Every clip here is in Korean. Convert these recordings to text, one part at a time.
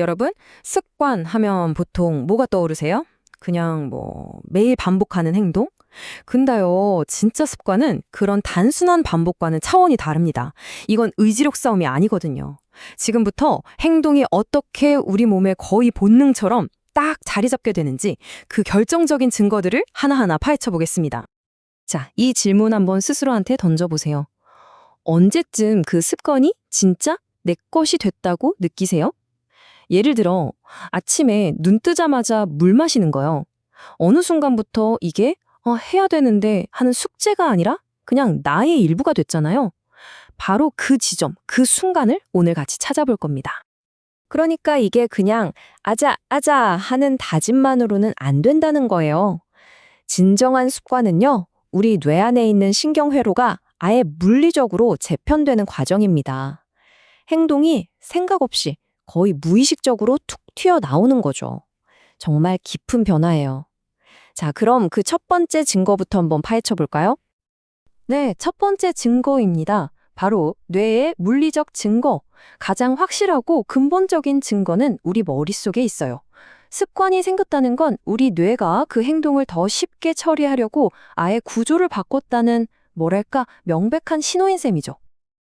여러분, 습관 하면 보통 뭐가 떠오르세요? 그냥 뭐 매일 반복하는 행동? 근데요, 진짜 습관은 그런 단순한 반복과는 차원이 다릅니다. 이건 의지력 싸움이 아니거든요. 지금부터 행동이 어떻게 우리 몸에 거의 본능처럼 딱 자리 잡게 되는지 그 결정적인 증거들을 하나하나 파헤쳐 보겠습니다. 자, 이 질문 한번 스스로한테 던져보세요. 언제쯤 그 습관이 진짜 내 것이 됐다고 느끼세요? 예를 들어, 아침에 눈 뜨자마자 물 마시는 거요. 어느 순간부터 이게 어, 해야 되는데 하는 숙제가 아니라 그냥 나의 일부가 됐잖아요. 바로 그 지점, 그 순간을 오늘 같이 찾아볼 겁니다. 그러니까 이게 그냥 아자, 아자 하는 다짐만으로는 안 된다는 거예요. 진정한 습관은요, 우리 뇌 안에 있는 신경회로가 아예 물리적으로 재편되는 과정입니다. 행동이 생각 없이 거의 무의식적으로 툭 튀어나오는 거죠. 정말 깊은 변화예요. 자, 그럼 그 첫 번째 증거부터 한번 파헤쳐 볼까요? 네, 첫 번째 증거입니다. 바로 뇌의 물리적 증거. 가장 확실하고 근본적인 증거는 우리 머릿속에 있어요. 습관이 생겼다는 건 우리 뇌가 그 행동을 더 쉽게 처리하려고 아예 구조를 바꿨다는 뭐랄까 명백한 신호인 셈이죠.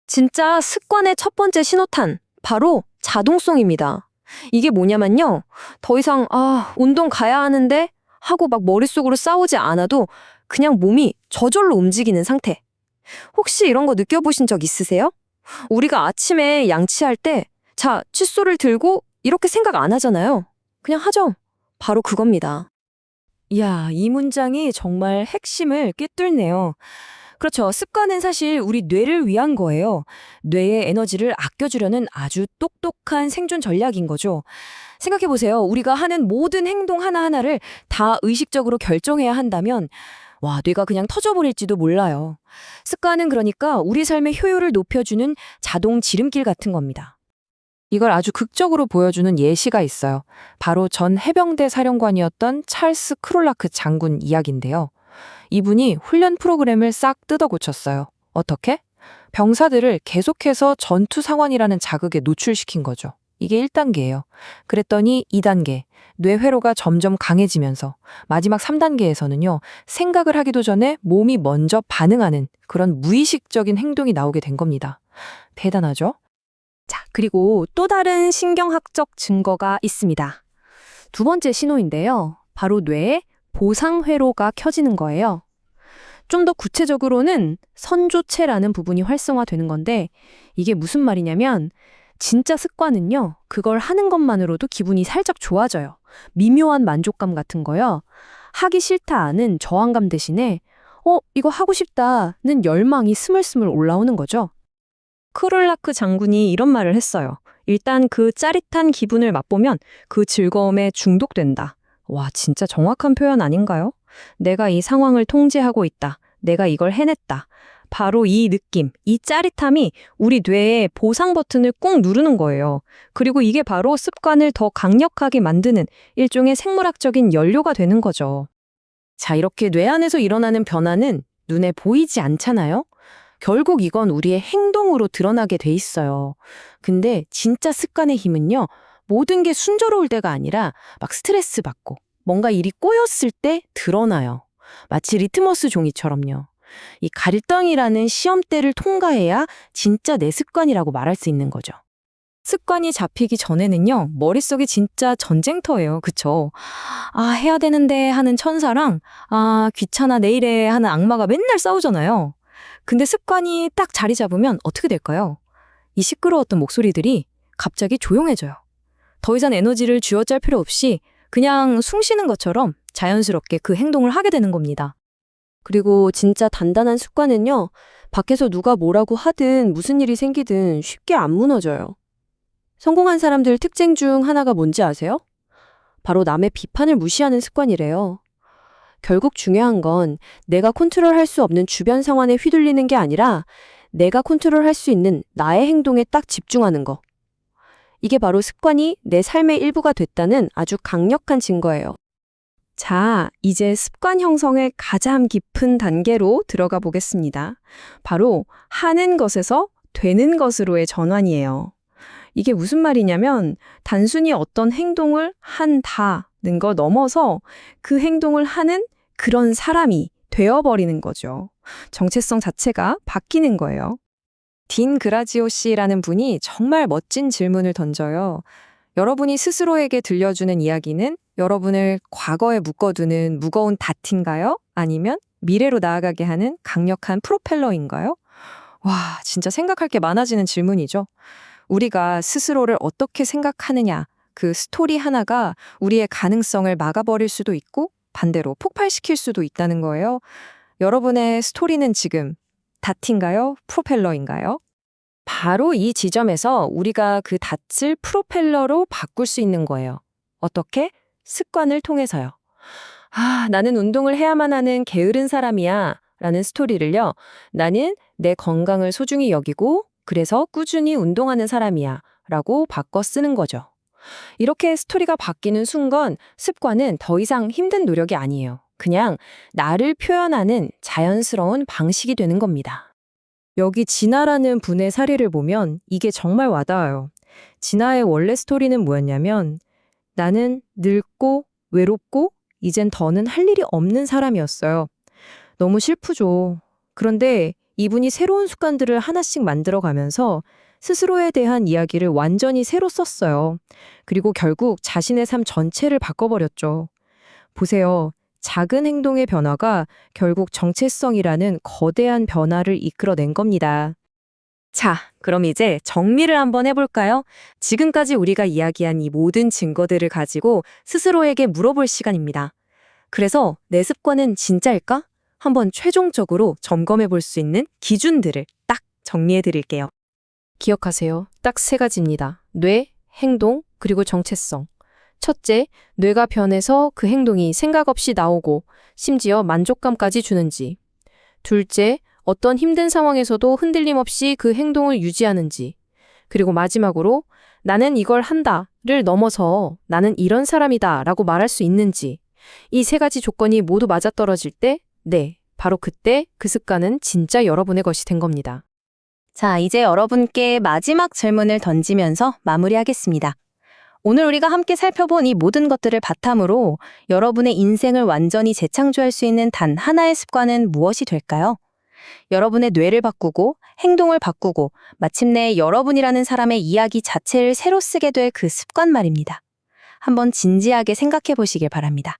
진짜 습관의 첫 번째 신호탄, 바로 자동성입니다. 이게 뭐냐면요. 더 이상, 아, 운동 가야 하는데 하고 막 머릿속으로 싸우지 않아도 그냥 몸이 저절로 움직이는 상태. 혹시 이런 거 느껴보신 적 있으세요? 우리가 아침에 양치할 때, 자, 칫솔을 들고 이렇게 생각 안 하잖아요. 그냥 하죠. 바로 그겁니다. 이야, 이 문장이 정말 핵심을 꿰뚫네요. 그렇죠. 습관은 사실 우리 뇌를 위한 거예요. 뇌의 에너지를 아껴주려는 아주 똑똑한 생존 전략인 거죠. 생각해보세요. 우리가 하는 모든 행동 하나하나를 다 의식적으로 결정해야 한다면, 와, 뇌가 그냥 터져버릴지도 몰라요. 습관은 그러니까 우리 삶의 효율을 높여주는 자동 지름길 같은 겁니다. 이걸 아주 극적으로 보여주는 예시가 있어요. 바로 전 해병대 사령관이었던 찰스 크롤라크 장군 이야기인데요. 이분이 훈련 프로그램을 싹 뜯어 고쳤어요. 어떻게? 병사들을 계속해서 전투 상황이라는 자극에 노출시킨 거죠. 이게 1단계예요. 그랬더니 2단계, 뇌회로가 점점 강해지면서 마지막 3단계에서는요, 생각을 하기도 전에 몸이 먼저 반응하는 그런 무의식적인 행동이 나오게 된 겁니다. 대단하죠? 자, 그리고 또 다른 신경학적 증거가 있습니다. 두 번째 신호인데요. 바로 뇌에 보상회로가 켜지는 거예요. 좀 더 구체적으로는 선조체라는 부분이 활성화되는 건데 이게 무슨 말이냐면 진짜 습관은요. 그걸 하는 것만으로도 기분이 살짝 좋아져요. 미묘한 만족감 같은 거요. 하기 싫다는 저항감 대신에 어, 이거 하고 싶다는 열망이 스물스물 올라오는 거죠. 크롤라크 장군이 이런 말을 했어요. 일단 그 짜릿한 기분을 맛보면 그 즐거움에 중독된다. 와, 진짜 정확한 표현 아닌가요? 내가 이 상황을 통제하고 있다. 내가 이걸 해냈다. 바로 이 느낌, 이 짜릿함이 우리 뇌의 보상 버튼을 꾹 누르는 거예요. 그리고 이게 바로 습관을 더 강력하게 만드는 일종의 생물학적인 연료가 되는 거죠. 자, 이렇게 뇌 안에서 일어나는 변화는 눈에 보이지 않잖아요? 결국 이건 우리의 행동으로 드러나게 돼 있어요. 근데 진짜 습관의 힘은요, 모든 게 순조로울 때가 아니라 막 스트레스 받고 뭔가 일이 꼬였을 때 드러나요. 마치 리트머스 종이처럼요. 이 갈등이라는 시험대를 통과해야 진짜 내 습관이라고 말할 수 있는 거죠. 습관이 잡히기 전에는요, 머릿속이 진짜 전쟁터예요. 그쵸? 아, 해야 되는데 하는 천사랑, 아, 귀찮아 내일에 하는 악마가 맨날 싸우잖아요. 근데 습관이 딱 자리 잡으면 어떻게 될까요? 이 시끄러웠던 목소리들이 갑자기 조용해져요. 더 이상 에너지를 쥐어짤 필요 없이 그냥 숨 쉬는 것처럼 자연스럽게 그 행동을 하게 되는 겁니다. 그리고 진짜 단단한 습관은요, 밖에서 누가 뭐라고 하든 무슨 일이 생기든 쉽게 안 무너져요. 성공한 사람들 특징 중 하나가 뭔지 아세요? 바로 남의 비판을 무시하는 습관이래요. 결국 중요한 건 내가 컨트롤할 수 없는 주변 상황에 휘둘리는 게 아니라 내가 컨트롤할 수 있는 나의 행동에 딱 집중하는 거. 이게 바로 습관이 내 삶의 일부가 됐다는 아주 강력한 증거예요. 자, 이제 습관 형성의 가장 깊은 단계로 들어가 보겠습니다. 바로 하는 것에서 되는 것으로의 전환이에요. 이게 무슨 말이냐면 단순히 어떤 행동을 한다는 거 넘어서 그 행동을 하는 그런 사람이 되어버리는 거죠. 정체성 자체가 바뀌는 거예요. 딘 그라지오 씨라는 분이 정말 멋진 질문을 던져요. 여러분이 스스로에게 들려주는 이야기는 여러분을 과거에 묶어두는 무거운 닷인가요? 아니면 미래로 나아가게 하는 강력한 프로펠러인가요? 와, 진짜 생각할 게 많아지는 질문이죠. 우리가 스스로를 어떻게 생각하느냐, 그 스토리 하나가 우리의 가능성을 막아버릴 수도 있고 반대로 폭발시킬 수도 있다는 거예요. 여러분의 스토리는 지금 닷인가요? 프로펠러인가요? 바로 이 지점에서 우리가 그 닷을 프로펠러로 바꿀 수 있는 거예요. 어떻게? 습관을 통해서요. 아, 나는 운동을 해야만 하는 게으른 사람이야. 라는 스토리를요. 나는 내 건강을 소중히 여기고 그래서 꾸준히 운동하는 사람이야. 라고 바꿔 쓰는 거죠. 이렇게 스토리가 바뀌는 순간 습관은 더 이상 힘든 노력이 아니에요. 그냥 나를 표현하는 자연스러운 방식이 되는 겁니다. 여기 진아라는 분의 사례를 보면 이게 정말 와닿아요. 진아의 원래 스토리는 뭐였냐면 나는 늙고 외롭고 이젠 더는 할 일이 없는 사람이었어요. 너무 슬프죠. 그런데 이분이 새로운 습관들을 하나씩 만들어 가면서 스스로에 대한 이야기를 완전히 새로 썼어요. 그리고 결국 자신의 삶 전체를 바꿔버렸죠. 보세요. 작은 행동의 변화가 결국 정체성이라는 거대한 변화를 이끌어낸 겁니다. 자, 그럼 이제 정리를 한번 해볼까요? 지금까지 우리가 이야기한 이 모든 증거들을 가지고 스스로에게 물어볼 시간입니다. 그래서 내 습관은 진짜일까? 한번 최종적으로 점검해 볼 수 있는 기준들을 딱 정리해 드릴게요. 기억하세요. 딱 세 가지입니다. 뇌, 행동, 그리고 정체성. 첫째, 뇌가 변해서 그 행동이 생각 없이 나오고 심지어 만족감까지 주는지. 둘째, 어떤 힘든 상황에서도 흔들림 없이 그 행동을 유지하는지. 그리고 마지막으로 나는 이걸 한다를 넘어서 나는 이런 사람이다 라고 말할 수 있는지. 이 세 가지 조건이 모두 맞아떨어질 때, 네, 바로 그때 그 습관은 진짜 여러분의 것이 된 겁니다. 자, 이제 여러분께 마지막 질문을 던지면서 마무리하겠습니다. 오늘 우리가 함께 살펴본 이 모든 것들을 바탕으로 여러분의 인생을 완전히 재창조할 수 있는 단 하나의 습관은 무엇이 될까요? 여러분의 뇌를 바꾸고 행동을 바꾸고 마침내 여러분이라는 사람의 이야기 자체를 새로 쓰게 될 그 습관 말입니다. 한번 진지하게 생각해 보시길 바랍니다.